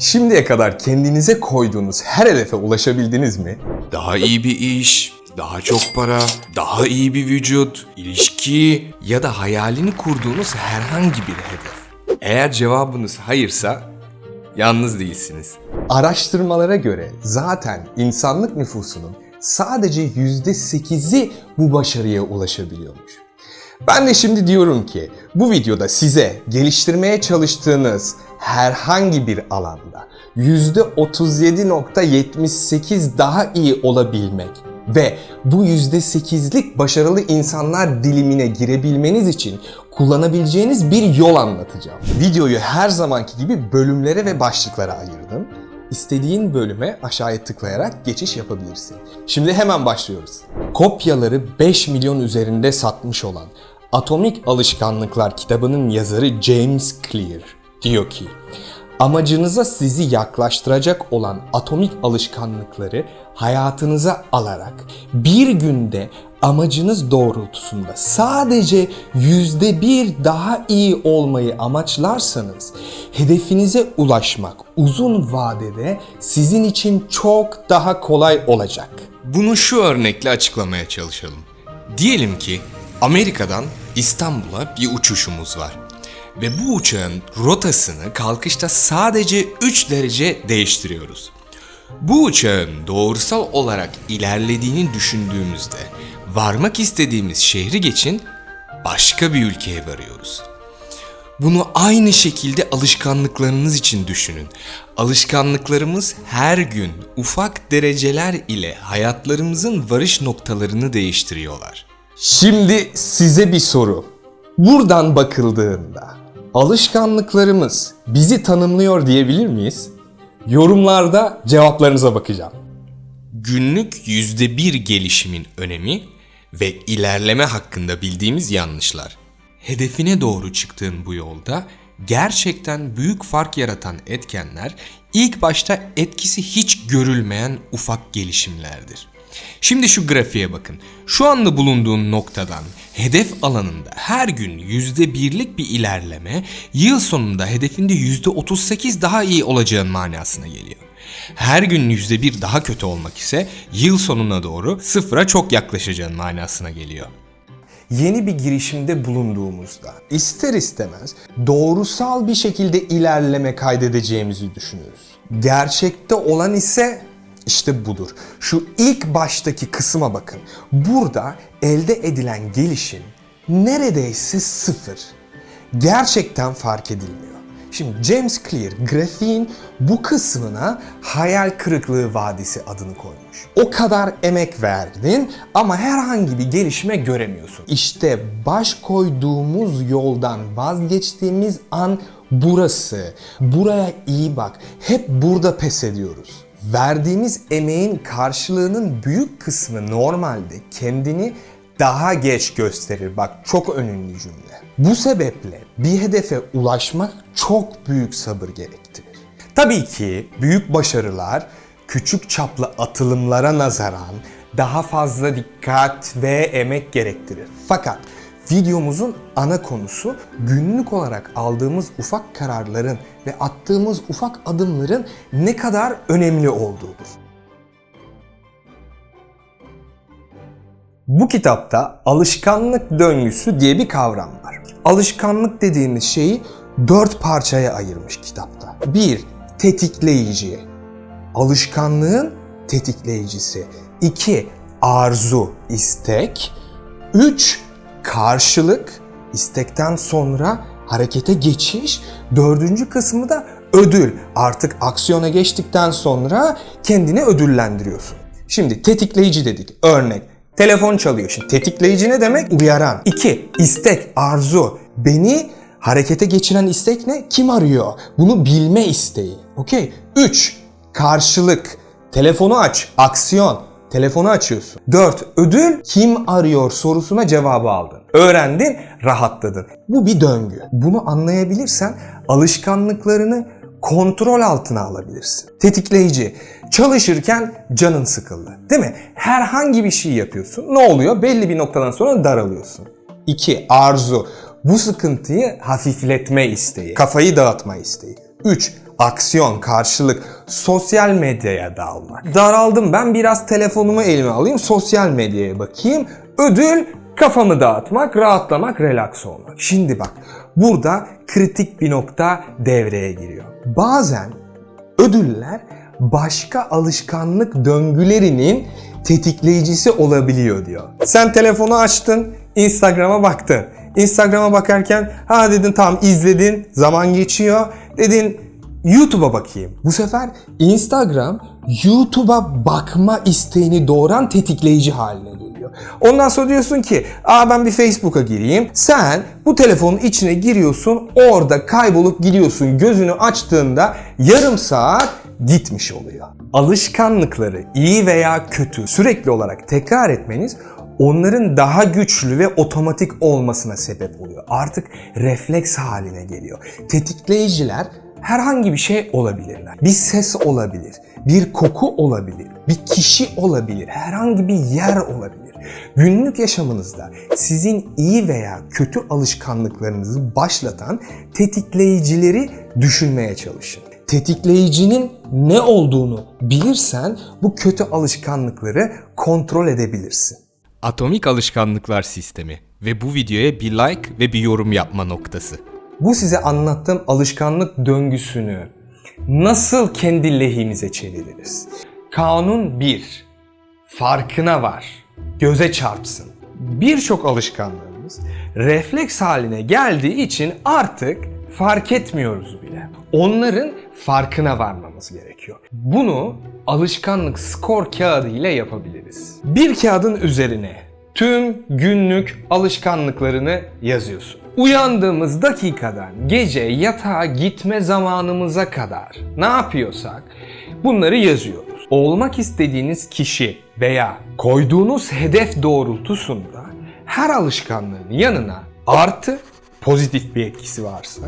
Şimdiye kadar kendinize koyduğunuz her hedefe ulaşabildiniz mi? Daha iyi bir iş, daha çok para, daha iyi bir vücut, ilişki ya da hayalini kurduğunuz herhangi bir hedef. Eğer cevabınız hayırsa yalnız değilsiniz. Araştırmalara göre zaten insanlık nüfusunun sadece %8'i bu başarıya ulaşabiliyormuş. Ben de şimdi diyorum ki bu videoda size geliştirmeye çalıştığınız herhangi bir alanda %37.78 daha iyi olabilmek ve bu %8'lik başarılı insanlar dilimine girebilmeniz için kullanabileceğiniz bir yol anlatacağım. Videoyu her zamanki gibi bölümlere ve başlıklara ayırdım. İstediğin bölüme aşağıya tıklayarak geçiş yapabilirsin. Şimdi hemen başlıyoruz. Kopyaları 5 milyon üzerinde satmış olan Atomik Alışkanlıklar kitabının yazarı James Clear diyor ki Amacınıza sizi yaklaştıracak olan atomik alışkanlıkları hayatınıza alarak bir günde amacınız doğrultusunda sadece yüzde bir daha iyi olmayı amaçlarsanız hedefinize ulaşmak uzun vadede sizin için çok daha kolay olacak. Bunu şu örnekle açıklamaya çalışalım. Diyelim ki Amerika'dan İstanbul'a bir uçuşumuz var. Ve bu uçağın rotasını kalkışta sadece 3 derece değiştiriyoruz. Bu uçağın doğrusal olarak ilerlediğini düşündüğümüzde varmak istediğimiz şehri geçin başka bir ülkeye varıyoruz. Bunu aynı şekilde alışkanlıklarınız için düşünün. Alışkanlıklarımız her gün ufak dereceler ile hayatlarımızın varış noktalarını değiştiriyorlar. Şimdi size bir soru. Buradan bakıldığında alışkanlıklarımız bizi tanımlıyor diyebilir miyiz? Yorumlarda cevaplarınıza bakacağım. Günlük %1 gelişimin önemi ve ilerleme hakkında bildiğimiz yanlışlar. Hedefine doğru çıktığın bu yolda gerçekten büyük fark yaratan etkenler ilk başta etkisi hiç görülmeyen ufak gelişimlerdir. Şimdi şu grafiğe bakın. Şu anda bulunduğun noktadan hedef alanında her gün %1'lik bir ilerleme yıl sonunda hedefinde %38 daha iyi olacağın manasına geliyor. Her gün %1 daha kötü olmak ise yıl sonuna doğru sıfıra çok yaklaşacağın manasına geliyor. Yeni bir girişimde bulunduğumuzda ister istemez doğrusal bir şekilde ilerleme kaydedeceğimizi düşünürüz. Gerçekte olan ise işte budur. Şu ilk baştaki kısma bakın. Burada elde edilen gelişim neredeyse sıfır. Gerçekten fark edilmiyor. Şimdi James Clear grafiğin bu kısmına hayal kırıklığı vadisi adını koymuş. O kadar emek verdin ama herhangi bir gelişme göremiyorsun. İşte baş koyduğumuz yoldan vazgeçtiğimiz an burası. Buraya iyi bak. Hep burada pes ediyoruz. Verdiğimiz emeğin karşılığının büyük kısmı normalde kendini daha geç gösterir. Bak çok önemli cümle. Bu sebeple bir hedefe ulaşmak çok büyük sabır gerektirir. Tabii ki büyük başarılar küçük çaplı atılımlara nazaran daha fazla dikkat ve emek gerektirir. Fakat videomuzun ana konusu günlük olarak aldığımız ufak kararların ve attığımız ufak adımların ne kadar önemli olduğudur. Bu kitapta alışkanlık döngüsü diye bir kavram var. Alışkanlık dediğimiz şeyi dört parçaya ayırmış kitapta. Bir, tetikleyici. Alışkanlığın tetikleyicisi. İki, arzu, istek. Üç, karşılık, istekten sonra harekete geçiş. Dördüncü kısmı da ödül. Artık aksiyona geçtikten sonra kendini ödüllendiriyorsun. Şimdi tetikleyici dedik. Örnek Telefon çalıyor. Şimdi tetikleyici ne demek? Uyaran. 2. istek, arzu. Beni harekete geçiren istek ne? Kim arıyor? Bunu bilme isteği. Okey. 3. Karşılık. Telefonu aç. Aksiyon. Telefonu açıyorsun. 4. Ödül kim arıyor sorusuna cevabı aldın. Öğrendin, rahatladın. Bu bir döngü. Bunu anlayabilirsen alışkanlıklarını kontrol altına alabilirsin. Tetikleyici. Çalışırken canın sıkıldı. Değil mi? Herhangi bir şey yapıyorsun. Ne oluyor? Belli bir noktadan sonra daralıyorsun. 2. Arzu. Bu sıkıntıyı hafifletme isteği. Kafayı dağıtma isteği. 3. Aksiyon, karşılık, sosyal medyaya dalmak. Daraldım ben biraz telefonumu elime alayım, sosyal medyaya bakayım. Ödül kafamı dağıtmak, rahatlamak, relax olmak. Şimdi bak burada kritik bir nokta devreye giriyor. Bazen ödüller başka alışkanlık döngülerinin tetikleyicisi olabiliyor diyor. Sen telefonu açtın, Instagram'a baktın. Instagram'a bakarken ha dedin tamam izledin, zaman geçiyor. Dedin YouTube'a bakayım. Bu sefer Instagram YouTube'a bakma isteğini doğuran tetikleyici haline geliyor. Ondan sonra diyorsun ki aa ben bir Facebook'a gireyim. Sen bu telefonun içine giriyorsun orada kaybolup gidiyorsun. Gözünü açtığında yarım saat gitmiş oluyor. Alışkanlıkları iyi veya kötü sürekli olarak tekrar etmeniz onların daha güçlü ve otomatik olmasına sebep oluyor. Artık refleks haline geliyor. Tetikleyiciler herhangi bir şey olabilirler. Bir ses olabilir, bir koku olabilir, bir kişi olabilir, herhangi bir yer olabilir. Günlük yaşamınızda sizin iyi veya kötü alışkanlıklarınızı başlatan tetikleyicileri düşünmeye çalışın. Tetikleyicinin ne olduğunu bilirsen bu kötü alışkanlıkları kontrol edebilirsin. Atomik alışkanlıklar sistemi ve bu videoya bir like ve bir yorum yapma noktası. Bu size anlattığım alışkanlık döngüsünü nasıl kendi lehimize çeviririz? Kanun 1. Farkına var. Göze çarpsın. Birçok alışkanlığımız refleks haline geldiği için artık fark etmiyoruz bile. Onların farkına varmamız gerekiyor. Bunu alışkanlık skor kağıdı ile yapabiliriz. Bir kağıdın üzerine tüm günlük alışkanlıklarını yazıyorsun. Uyandığımız dakikadan gece yatağa gitme zamanımıza kadar ne yapıyorsak bunları yazıyoruz. Olmak istediğiniz kişi veya koyduğunuz hedef doğrultusunda her alışkanlığın yanına artı pozitif bir etkisi varsa,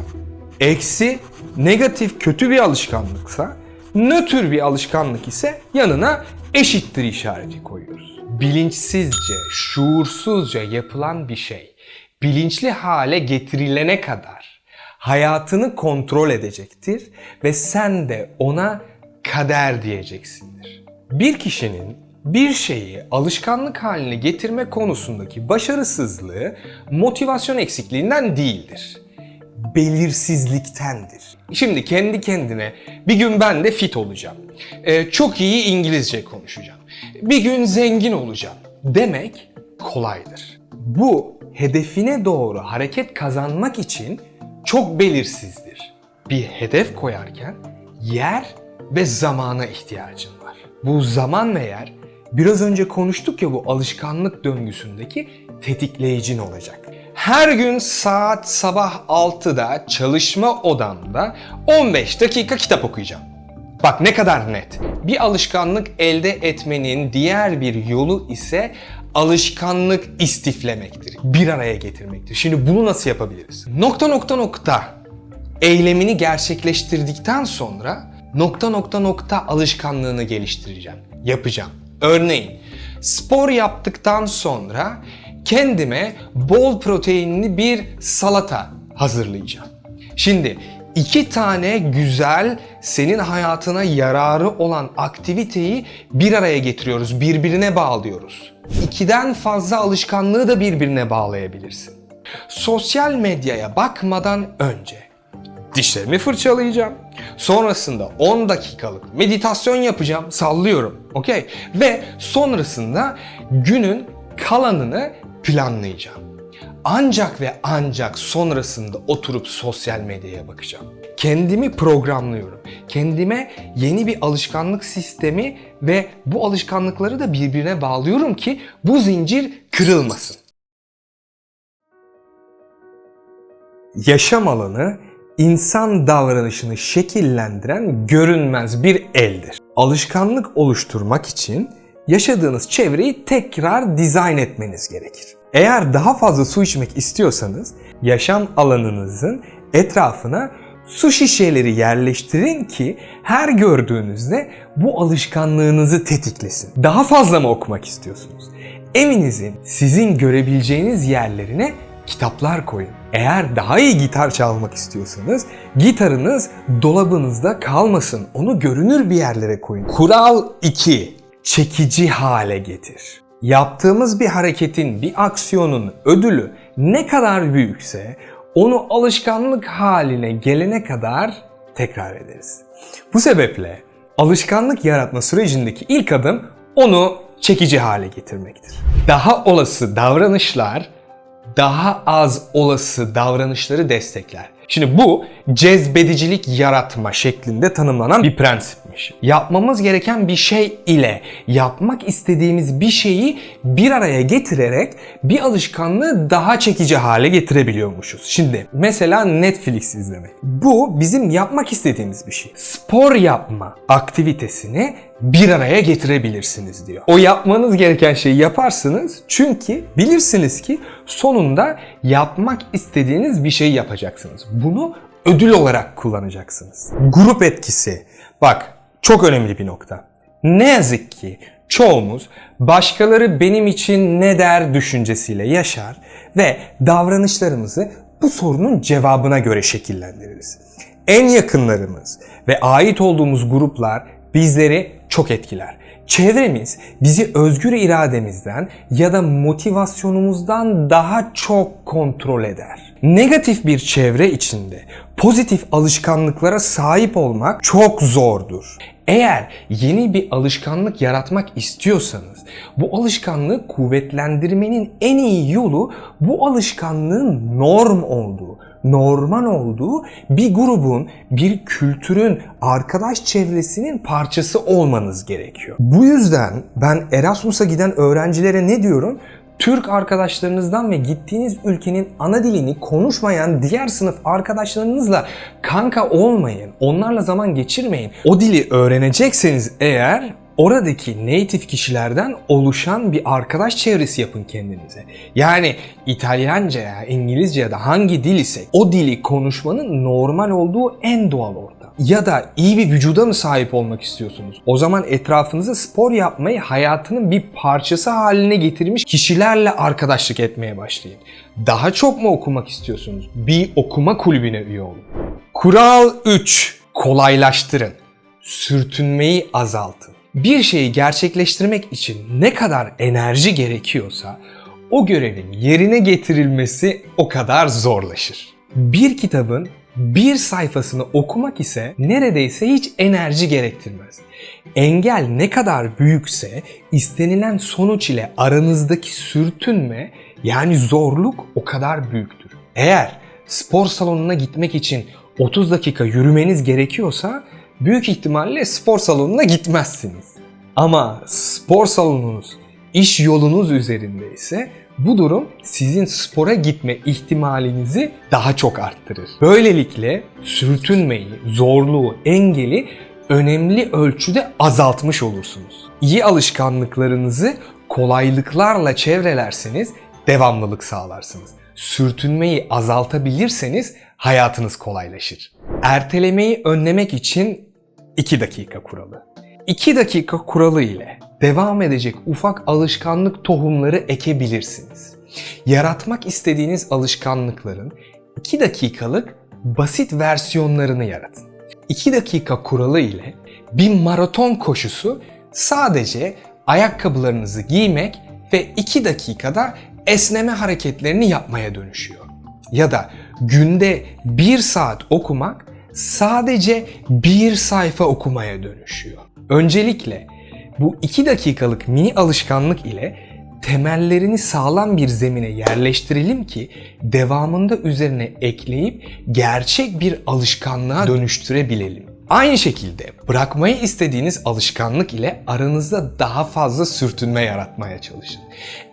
eksi negatif kötü bir alışkanlıksa, nötr bir alışkanlık ise yanına eşittir işareti koyuyoruz. Bilinçsizce, şuursuzca yapılan bir şey bilinçli hale getirilene kadar hayatını kontrol edecektir ve sen de ona kader diyeceksindir. Bir kişinin bir şeyi alışkanlık haline getirme konusundaki başarısızlığı motivasyon eksikliğinden değildir. Belirsizliktendir. Şimdi kendi kendine bir gün ben de fit olacağım. Ee, çok iyi İngilizce konuşacağım. Bir gün zengin olacağım demek kolaydır. Bu hedefine doğru hareket kazanmak için çok belirsizdir. Bir hedef koyarken yer ve zamana ihtiyacın var. Bu zaman ve yer biraz önce konuştuk ya bu alışkanlık döngüsündeki tetikleyicin olacak. Her gün saat sabah 6'da çalışma odamda 15 dakika kitap okuyacağım. Bak ne kadar net. Bir alışkanlık elde etmenin diğer bir yolu ise alışkanlık istiflemektir. Bir araya getirmektir. Şimdi bunu nasıl yapabiliriz? Nokta nokta nokta eylemini gerçekleştirdikten sonra nokta nokta nokta alışkanlığını geliştireceğim. Yapacağım. Örneğin spor yaptıktan sonra kendime bol proteinli bir salata hazırlayacağım. Şimdi iki tane güzel senin hayatına yararı olan aktiviteyi bir araya getiriyoruz, birbirine bağlıyoruz. İkiden fazla alışkanlığı da birbirine bağlayabilirsin. Sosyal medyaya bakmadan önce dişlerimi fırçalayacağım. Sonrasında 10 dakikalık meditasyon yapacağım. Sallıyorum. Okey? Ve sonrasında günün kalanını planlayacağım. Ancak ve ancak sonrasında oturup sosyal medyaya bakacağım. Kendimi programlıyorum. Kendime yeni bir alışkanlık sistemi ve bu alışkanlıkları da birbirine bağlıyorum ki bu zincir kırılmasın. Yaşam alanı insan davranışını şekillendiren görünmez bir eldir. Alışkanlık oluşturmak için yaşadığınız çevreyi tekrar dizayn etmeniz gerekir. Eğer daha fazla su içmek istiyorsanız yaşam alanınızın etrafına su şişeleri yerleştirin ki her gördüğünüzde bu alışkanlığınızı tetiklesin. Daha fazla mı okumak istiyorsunuz? Evinizin sizin görebileceğiniz yerlerine kitaplar koyun. Eğer daha iyi gitar çalmak istiyorsanız gitarınız dolabınızda kalmasın. Onu görünür bir yerlere koyun. Kural 2. Çekici hale getir. Yaptığımız bir hareketin, bir aksiyonun ödülü ne kadar büyükse onu alışkanlık haline gelene kadar tekrar ederiz. Bu sebeple alışkanlık yaratma sürecindeki ilk adım onu çekici hale getirmektir. Daha olası davranışlar daha az olası davranışları destekler. Şimdi bu cezbedicilik yaratma şeklinde tanımlanan bir prensipmiş. Yapmamız gereken bir şey ile yapmak istediğimiz bir şeyi bir araya getirerek bir alışkanlığı daha çekici hale getirebiliyormuşuz. Şimdi mesela Netflix izlemek. Bu bizim yapmak istediğimiz bir şey. Spor yapma aktivitesini bir araya getirebilirsiniz diyor. O yapmanız gereken şeyi yaparsınız çünkü bilirsiniz ki sonunda yapmak istediğiniz bir şey yapacaksınız. Bunu ödül olarak kullanacaksınız. Grup etkisi. Bak çok önemli bir nokta. Ne yazık ki çoğumuz başkaları benim için ne der düşüncesiyle yaşar ve davranışlarımızı bu sorunun cevabına göre şekillendiririz. En yakınlarımız ve ait olduğumuz gruplar bizleri çok etkiler. Çevremiz bizi özgür irademizden ya da motivasyonumuzdan daha çok kontrol eder. Negatif bir çevre içinde pozitif alışkanlıklara sahip olmak çok zordur. Eğer yeni bir alışkanlık yaratmak istiyorsanız bu alışkanlığı kuvvetlendirmenin en iyi yolu bu alışkanlığın norm olduğu, normal olduğu bir grubun, bir kültürün, arkadaş çevresinin parçası olmanız gerekiyor. Bu yüzden ben Erasmus'a giden öğrencilere ne diyorum? Türk arkadaşlarınızdan ve gittiğiniz ülkenin ana dilini konuşmayan diğer sınıf arkadaşlarınızla kanka olmayın. Onlarla zaman geçirmeyin. O dili öğrenecekseniz eğer oradaki native kişilerden oluşan bir arkadaş çevresi yapın kendinize. Yani İtalyanca ya İngilizce ya da hangi dil ise o dili konuşmanın normal olduğu en doğal ortam. Ya da iyi bir vücuda mı sahip olmak istiyorsunuz? O zaman etrafınıza spor yapmayı hayatının bir parçası haline getirmiş kişilerle arkadaşlık etmeye başlayın. Daha çok mu okumak istiyorsunuz? Bir okuma kulübüne üye olun. Kural 3. Kolaylaştırın. Sürtünmeyi azaltın. Bir şeyi gerçekleştirmek için ne kadar enerji gerekiyorsa o görevin yerine getirilmesi o kadar zorlaşır. Bir kitabın bir sayfasını okumak ise neredeyse hiç enerji gerektirmez. Engel ne kadar büyükse istenilen sonuç ile aranızdaki sürtünme yani zorluk o kadar büyüktür. Eğer spor salonuna gitmek için 30 dakika yürümeniz gerekiyorsa büyük ihtimalle spor salonuna gitmezsiniz. Ama spor salonunuz iş yolunuz üzerinde ise bu durum sizin spora gitme ihtimalinizi daha çok arttırır. Böylelikle sürtünmeyi, zorluğu, engeli önemli ölçüde azaltmış olursunuz. İyi alışkanlıklarınızı kolaylıklarla çevrelerseniz devamlılık sağlarsınız. Sürtünmeyi azaltabilirseniz hayatınız kolaylaşır. Ertelemeyi önlemek için 2 dakika kuralı. 2 dakika kuralı ile devam edecek ufak alışkanlık tohumları ekebilirsiniz. Yaratmak istediğiniz alışkanlıkların 2 dakikalık basit versiyonlarını yaratın. 2 dakika kuralı ile bir maraton koşusu sadece ayakkabılarınızı giymek ve 2 dakikada esneme hareketlerini yapmaya dönüşüyor. Ya da günde 1 saat okumak sadece bir sayfa okumaya dönüşüyor. Öncelikle bu 2 dakikalık mini alışkanlık ile temellerini sağlam bir zemine yerleştirelim ki devamında üzerine ekleyip gerçek bir alışkanlığa dönüştürebilelim. Aynı şekilde bırakmayı istediğiniz alışkanlık ile aranızda daha fazla sürtünme yaratmaya çalışın.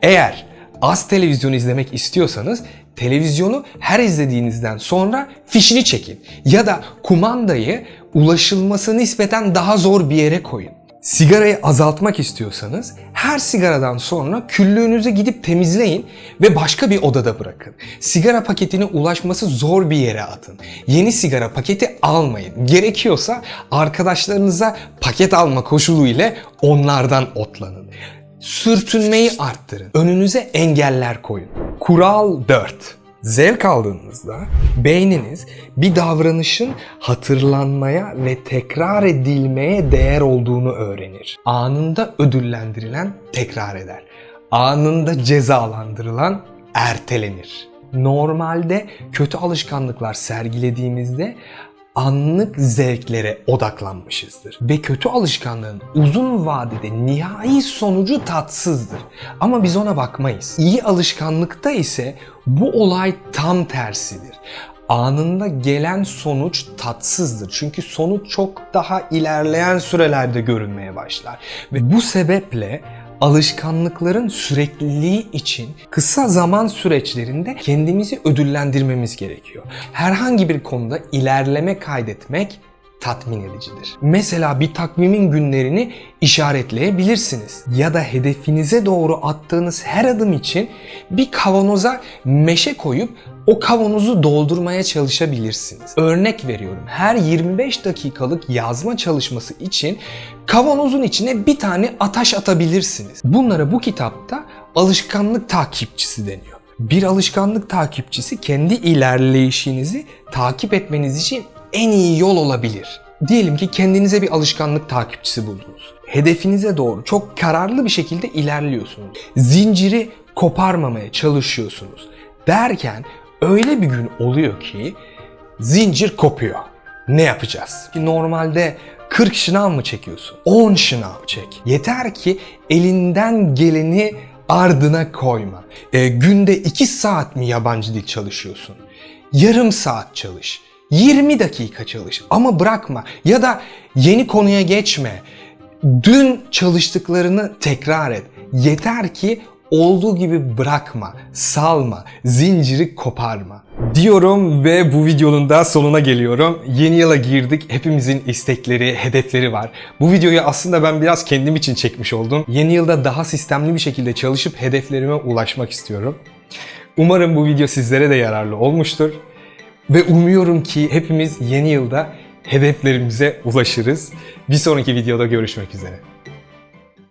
Eğer az televizyon izlemek istiyorsanız televizyonu her izlediğinizden sonra fişini çekin ya da kumandayı ulaşılması nispeten daha zor bir yere koyun. Sigarayı azaltmak istiyorsanız her sigaradan sonra küllüğünüzü gidip temizleyin ve başka bir odada bırakın. Sigara paketine ulaşması zor bir yere atın. Yeni sigara paketi almayın. Gerekiyorsa arkadaşlarınıza paket alma koşulu ile onlardan otlanın. Sürtünmeyi arttırın. Önünüze engeller koyun. Kural 4. Zevk aldığınızda beyniniz bir davranışın hatırlanmaya ve tekrar edilmeye değer olduğunu öğrenir. Anında ödüllendirilen tekrar eder. Anında cezalandırılan ertelenir. Normalde kötü alışkanlıklar sergilediğimizde anlık zevklere odaklanmışızdır. Ve kötü alışkanlığın uzun vadede nihai sonucu tatsızdır. Ama biz ona bakmayız. İyi alışkanlıkta ise bu olay tam tersidir. Anında gelen sonuç tatsızdır. Çünkü sonuç çok daha ilerleyen sürelerde görünmeye başlar. Ve bu sebeple alışkanlıkların sürekliliği için kısa zaman süreçlerinde kendimizi ödüllendirmemiz gerekiyor. Herhangi bir konuda ilerleme kaydetmek tatmin edicidir. Mesela bir takvimin günlerini işaretleyebilirsiniz. Ya da hedefinize doğru attığınız her adım için bir kavanoza meşe koyup o kavanozu doldurmaya çalışabilirsiniz. Örnek veriyorum. Her 25 dakikalık yazma çalışması için kavanozun içine bir tane ataş atabilirsiniz. Bunlara bu kitapta alışkanlık takipçisi deniyor. Bir alışkanlık takipçisi kendi ilerleyişinizi takip etmeniz için en iyi yol olabilir. Diyelim ki kendinize bir alışkanlık takipçisi buldunuz. Hedefinize doğru çok kararlı bir şekilde ilerliyorsunuz. Zinciri koparmamaya çalışıyorsunuz. Derken öyle bir gün oluyor ki zincir kopuyor. Ne yapacağız? Normalde 40 şınav mı çekiyorsun? 10 şınav çek. Yeter ki elinden geleni ardına koyma. E, günde 2 saat mi yabancı dil çalışıyorsun? Yarım saat çalış. 20 dakika çalış ama bırakma ya da yeni konuya geçme. Dün çalıştıklarını tekrar et. Yeter ki olduğu gibi bırakma, salma, zinciri koparma. Diyorum ve bu videonun da sonuna geliyorum. Yeni yıla girdik. Hepimizin istekleri, hedefleri var. Bu videoyu aslında ben biraz kendim için çekmiş oldum. Yeni yılda daha sistemli bir şekilde çalışıp hedeflerime ulaşmak istiyorum. Umarım bu video sizlere de yararlı olmuştur. Ve umuyorum ki hepimiz yeni yılda hedeflerimize ulaşırız. Bir sonraki videoda görüşmek üzere.